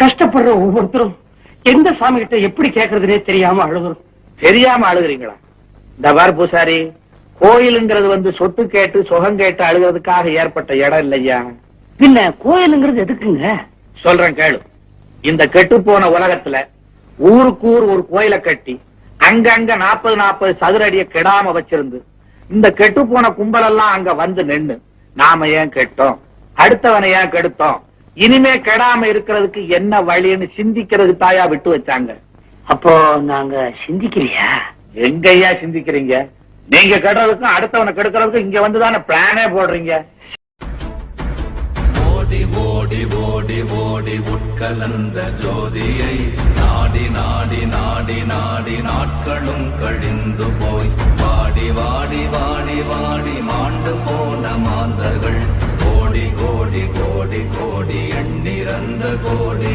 கஷ்டப்படுற ஒவ்வொருத்தரும் எந்த சாமி கிட்ட எப்படி கேக்குறதுனே தெரியாம அழுகுறோம். தெரியாம அழுகுறீங்களா? இந்த பார் பூசாரி கோயிலுங்கிறது வந்து சொத்து கேட்டு சுகம் கேட்டு அழுகிறதுக்காக ஏற்பட்ட இடம் இல்லையா? பின்ன கோயிலுங்கிறது எதுக்குங்க? சொல்றேன் கேளு. இந்த கெட்டு போன உலகத்துல ஊருக்கு ஊர் ஒரு கோயிலை கட்டி அங்கங்க நாற்பது நாற்பது சதுர அடிய கெடாம வச்சிருந்து இந்த கெட்டு போன கும்பல் எல்லாம் அங்க வந்து நின்னு நாம ஏன் கெட்டோம்? அடுத்தவனை ஏன் கெடுத்தோம்? இனிமே கெடாம இருக்கிறதுக்கு என்ன வழின்னு சிந்திக்கிறதுக்கு தாயா விட்டு வச்சாங்க. அப்போ நாங்க சிந்திக்கலையா? எங்கய்யா சிந்திக்கிறீங்க? நீங்க கெடுறதுக்கும் அடுத்தவனை கெடுக்கிறதுக்கும் இங்க வந்துதானே பிளானே போடுறீங்க. ஓடி ஓடி ஓடி ஓடி உட்கலந்த ஜோதியை நாடி நாடி நாடி நாடி நாட்களும் கழிந்து போய். வாடி வாடி வாடி வாடி மாண்டு போன மாந்தர்கள். கோடி கோடி